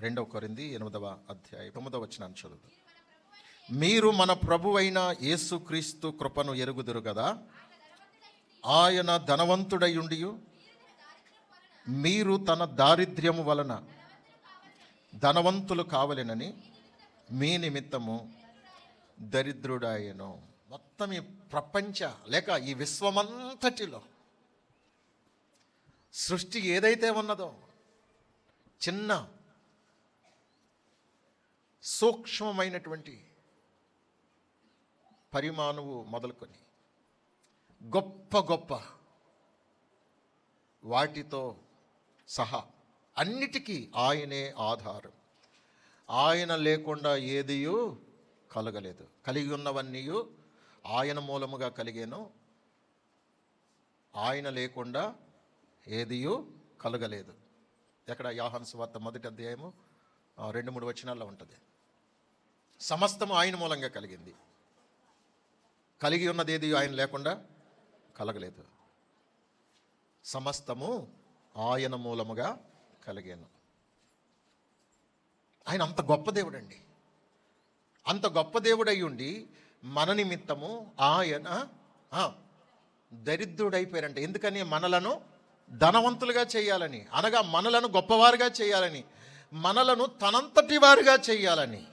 రెండవ కొరింది ఎనిమిదవ అధ్యాయం. తొమ్మిదవ వచ్చిన చదువు మీరు మన ప్రభువైన యేసుక్రీస్తు కృపను ఎరుగుదురు కదా ఆయన ధనవంతుడయుండి మీరు తన దారిద్ర్యము వలన ధనవంతులు కావలేనని మీ నిమిత్తము దరిద్రుడాయను. మొత్తం ఈ ప్రపంచ లేక ఈ విశ్వమంతటిలో సృష్టి ఏదైతే ఉన్నదో చిన్న సూక్ష్మమైనటువంటి పరిమాణువు మొదలుకొని గొప్ప గొప్ప వాటితో సహా అన్నిటికీ ఆయనే ఆధారం. ఆయన లేకుండా ఏదియు కలగలేదు. కలిగి ఉన్నవన్నీ ఆయన మూలముగా కలిగేను. ఆయన లేకుండా ఏదియు కలగలేదు. ఎక్కడ యాహన్స్ వార్త మొదటి అధ్యాయము రెండు మూడు వచనాల్లో ఉంటుంది. సమస్తము ఆయన మూలంగా కలిగింది. కలిగి ఉన్నది ఏది ఆయన లేకుండా కలగలేదు. సమస్తము ఆయన మూలముగా కలిగాను. ఆయన అంత గొప్ప దేవుడండి. అంత గొప్ప దేవుడై ఉండి మన నిమిత్తము ఆయన దరిద్రుడైపోయారంట. ఎందుకని? మనలను ధనవంతులుగా చేయాలని. అనగా మనలను గొప్పవారుగా చేయాలని. మనలను తనంతటి వారుగా చేయాలని.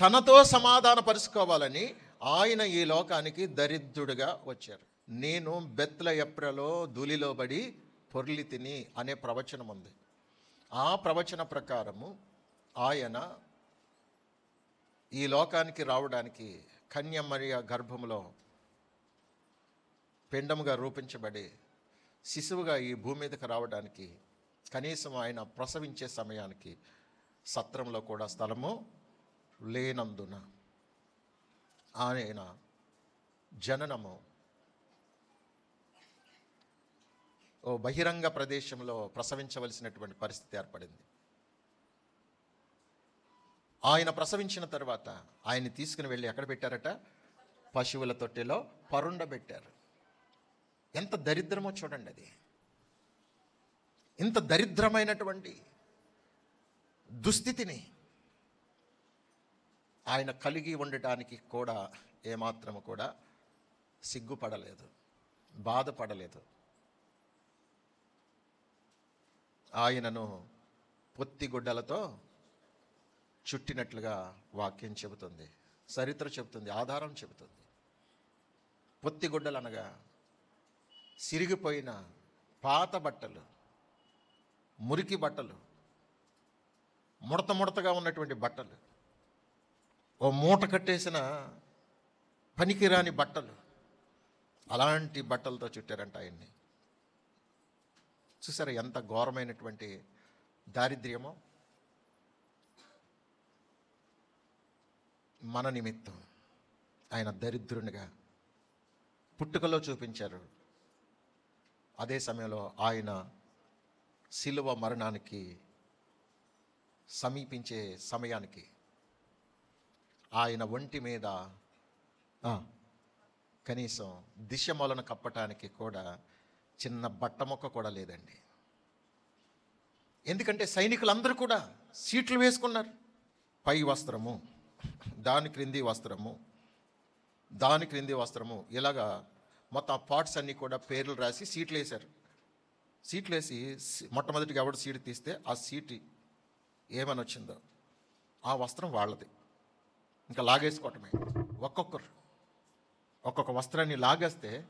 తనతో సమాధానపరుచుకోవాలని ఆయన ఈ లోకానికి దరిద్రుడిగా వచ్చారు. నేను బెత్ల ఎప్రలో ధూళిలో పడి పొర్లి తిని అనే ప్రవచనం ఉంది. ఆ ప్రవచన ప్రకారము ఆయన ఈ లోకానికి రావడానికి కన్యమరియ గర్భములో పిండముగా రూపించబడి శిశువుగా ఈ భూమి మీదకి రావడానికి కనీసం ఆయన ప్రసవించే సమయానికి సత్రంలో కూడా స్థలము లేనందున ఆయన జననము ఓ బహిరంగ ప్రదేశంలో ప్రసవించవలసినటువంటి పరిస్థితి ఏర్పడింది. ఆయన ప్రసవించిన తర్వాత ఆయన్ని తీసుకుని వెళ్ళి ఎక్కడ పెట్టారట? పశువుల తొట్టెలో పరుండబెట్టారు ఎంత దరిద్రమో చూడండి అది. ఇంత దరిద్రమైనటువంటి దుస్థితిని ఆయన కలిగి ఉండటానికి కూడా ఏమాత్రము కూడా సిగ్గుపడలేదు బాధపడలేదు. ఆయనను పొత్తిగుడ్డలతో చుట్టినట్లుగా వాక్యం చెబుతుంది చరిత్ర చెబుతుంది ఆధారం చెబుతుంది. పొత్తిగుడ్డలు అనగా సిరిగిపోయిన పాత బట్టలు మురికి బట్టలు ముడత ముడతగా ఉన్నటువంటి బట్టలు ఓ మూట కట్టేసిన పనికిరాని బట్టలు. అలాంటి బట్టలతో చుట్టారంట ఆయన్ని. చూసారా ఎంత ఘోరమైనటువంటి దారిద్ర్యమో? మన నిమిత్తం ఆయన దరిద్రునిగా పుట్టుకలో చూపించారు. అదే సమయంలో ఆయన శిలువ మరణానికి సమీపించే సమయానికి ఆయన ఒంటి మీద కనీసం దిశమలను కప్పటానికి కూడా చిన్న బట్ట మొక్క కూడా లేదండి. ఎందుకంటే సైనికులందరూ కూడా సీట్లు వేసుకున్నారు. పై వస్త్రము దాని క్రింది వస్త్రము దాని క్రింది వస్త్రము ఇలాగా మొత్తం పార్ట్స్ అన్నీ కూడా పేర్లు రాసి సీట్లు వేశారు. సీట్లు వేసి మొట్టమొదటిగా ఎవడు సీటు తీస్తే ఆ సీటు ఏమని వచ్చిందో ఆ వస్త్రం వాళ్ళది. ఇంకా లాగేసుకోవటమే. ఒక్కొక్కరు. ఒక్కొక్క వస్త్రాన్ని లాగేస్తే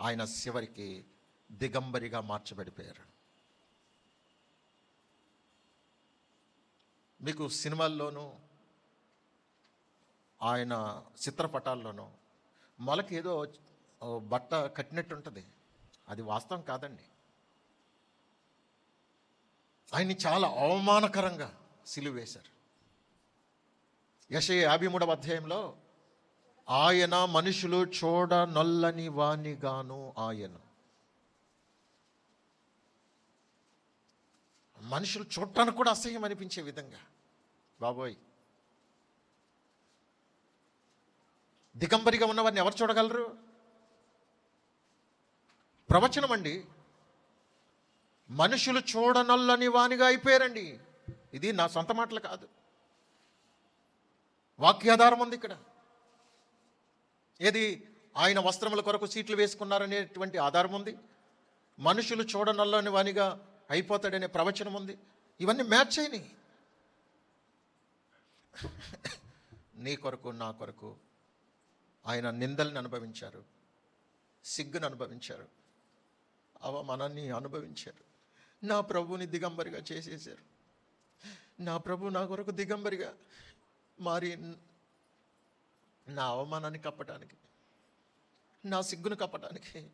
ఆయన చివరికి దిగంబరిగా మార్చబడిపోయారు. మీకు సినిమాల్లోనూ ఆయన చిత్రపటాల్లోనూ మొలకి ఏదో బట్ట కట్టినట్టు ఉంటుంది అది వాస్తవం కాదండి. ఆయన్ని చాలా అవమానకరంగా సిలువేశారు. యశ యాభై మూడవ అధ్యాయంలో ఆయన మనుషులు చూడ నొల్లని వానిగాను ఆయన. మనుషులు చూడటానికి కూడా అసహ్యం అనిపించే విధంగా. బాబోయ్. దిగంబరిగా ఉన్నవారిని ఎవరు చూడగలరు? ప్రవచనం అండి. మనుషులు చూడనొల్లని వానిగా అయిపోయారండి. ఇది నా సొంత మాటలు కాదు. వాక్యాధారం ఉంది ఇక్కడ. ఏది ఆయన వస్త్రముల కొరకు సీట్లు వేసుకున్నారనేటువంటి ఆధారం ఉంది. మనుషులు చూడనల్లని వానిగా అయిపోతాడనే ప్రవచనం ఉంది. ఇవన్నీ మ్యాచ్ అయినాయి. నీ కొరకు నా కొరకు ఆయన నిందల్ని అనుభవించారు. సిగ్గును అనుభవించారు. అవమానాన్ని అనుభవించారు. నా ప్రభుని దిగంబరిగా చేసేసారు నా ప్రభు నా కొరకు దిగంబరిగా మారి నా అవమానాన్ని కప్పటానికి నా సిగ్గును కప్పటానికి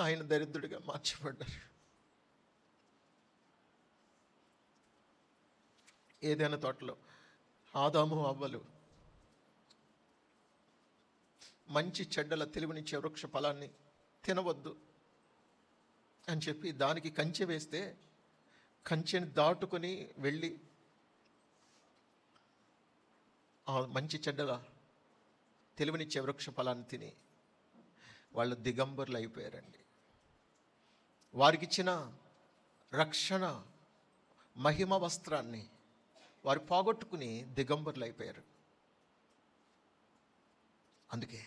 ఆయన దరిద్రుడిగా మార్చబడ్డారు. ఏదైనా తోటలో ఆదాము అవ్వలు మంచి చెడ్డల తెలివినిచ్చే వృక్ష ఫలాన్ని తినవద్దు అని చెప్పి దానికి కంచె వేస్తే కంచెని దాటుకొని వెళ్ళి ఆ మంచి చెడ్డల తెలివినిచ్చే వృక్ష ఫలాన్ని తిని వాళ్ళు దిగంబరులు అయిపోయారండి. వారికిచ్చిన రక్షణ మహిమ వస్త్రాన్ని వారు పోగొట్టుకుని దిగంబరులు అయిపోయారు. అందుకే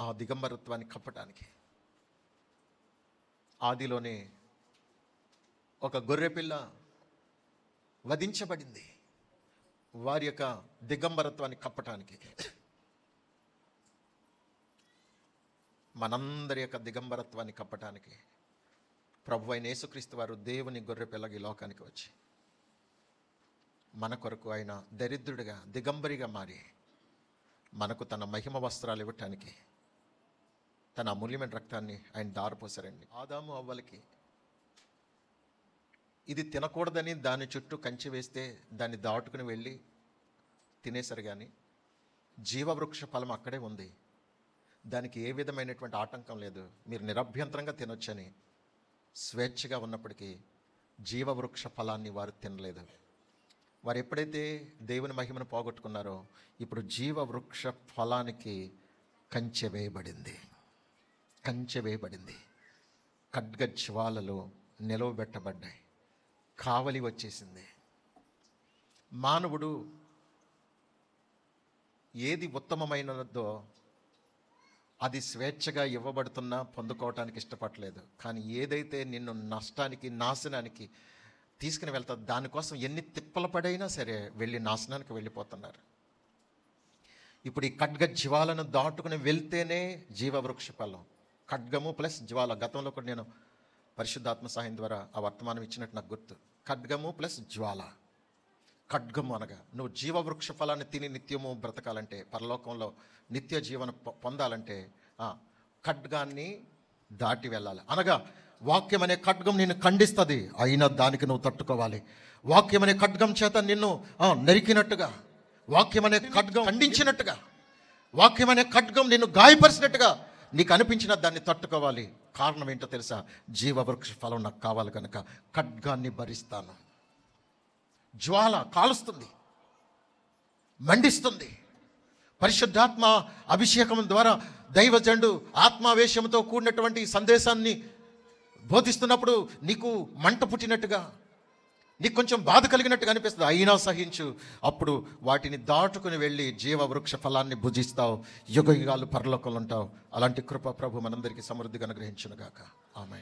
ఆ దిగంబరత్వాన్ని కప్పటానికి ఆదిలోనే ఒక గొర్రెపిల్ల వధించబడింది. వారి యొక్క దిగంబరత్వాన్ని కప్పటానికి. మనందరి యొక్క దిగంబరత్వాన్ని కప్పటానికి ప్రభు అయిన యేసుక్రీస్తు వారు దేవుని గొర్రె పిల్లగి లోకానికి వచ్చి మన కొరకు ఆయన దరిద్రుడిగా దిగంబరిగా మారి మనకు తన మహిమ వస్త్రాలు ఇవ్వటానికి తన అమూల్యమైన రక్తాన్ని ఆయన దారిపోసారండి ఆదాము అవ్వలకి ఇది తినకూడదని దాని చుట్టూ కంచె వేస్తే దాన్ని దాటుకుని వెళ్ళి తినేశారు కానీ జీవవృక్ష ఫలం అక్కడే ఉంది. దానికి ఏ విధమైనటువంటి ఆటంకం లేదు. మీరు నిరభ్యంతరంగా తినొచ్చని స్వేచ్ఛగా ఉన్నప్పటికీ జీవవృక్ష ఫలాన్ని వారు తినలేదు. వారు ఎప్పుడైతే దేవుని మహిమను పోగొట్టుకున్నారో ఇప్పుడు జీవవృక్ష ఫలానికి కంచె వేయబడింది. కంచె వేయబడింది. ఖడ్గ జ్వాలలు నిలవబెట్టబడ్డాయి. కావలి వచ్చేసింది. మానవుడు ఏది ఉత్తమమైనదో అది స్వేచ్ఛగా ఇవ్వబడుతున్నా పొందుకోవటానికి ఇష్టపడలేదు. కానీ ఏదైతే నిన్ను నష్టానికి నాశనానికి తీసుకుని వెళ్తా దానికోసం ఎన్ని తిప్పలు పడైనా సరే వెళ్ళి నాశనానికి వెళ్ళిపోతున్నారు. ఇప్పుడు ఈ ఖడ్గ జీవాలను దాటుకుని వెళ్తేనే జీవవృక్ష ఫలం. ఖడ్గము ప్లస్ జ్వాల. గతంలో కూడా నేను పరిశుద్ధాత్మ సహాయం ద్వారా ఆ వర్తమానం ఇచ్చినట్టు నాకు గుర్తు. ఖడ్గము ప్లస్ జ్వాల. ఖడ్గము అనగా నువ్వు జీవవృక్ష ఫలాన్ని తిని నిత్యము బ్రతకాలంటే పరలోకంలో నిత్య జీవన పొందాలంటే ఖడ్గాన్ని దాటి వెళ్ళాలి. అనగా వాక్యం అనే ఖడ్గం నిన్ను ఖండిస్తుంది. అయినా దానికి నువ్వు తట్టుకోవాలి. వాక్యం అనే ఖడ్గం చేత నిన్ను నరికినట్టుగా వాక్యం అనే ఖడ్గం ఖండించినట్టుగా వాక్యం అనే ఖడ్గం నిన్ను గాయపరిచినట్టుగా నీకు అనిపించిన దాన్ని తట్టుకోవాలి. కారణం ఏంటో తెలుసా? జీవవృక్ష ఫలం నాకు కావాలి కనుక ఖడ్గాన్ని భరిస్తాను. జ్వాల కాలుస్తుంది మండిస్తుంది. పరిశుద్ధాత్మ అభిషేకం ద్వారా దైవజండు ఆత్మావేశంతో కూడినటువంటి సందేశాన్ని బోధిస్తున్నప్పుడు నీకు మంట పుట్టినట్టుగా నీకు కొంచెం బాధ కలిగినట్టుగా అనిపిస్తుంది. అయినా సహించు. అప్పుడు వాటిని దాటుకుని వెళ్ళి జీవ వృక్ష ఫలాన్ని భుజిస్తావు. యుగ యుగాలు పరలోకంలో ఉంటావు. అలాంటి కృప ప్రభు మనందరికీ సమృద్ధిగా అనుగ్రహించునుగాక. ఆమె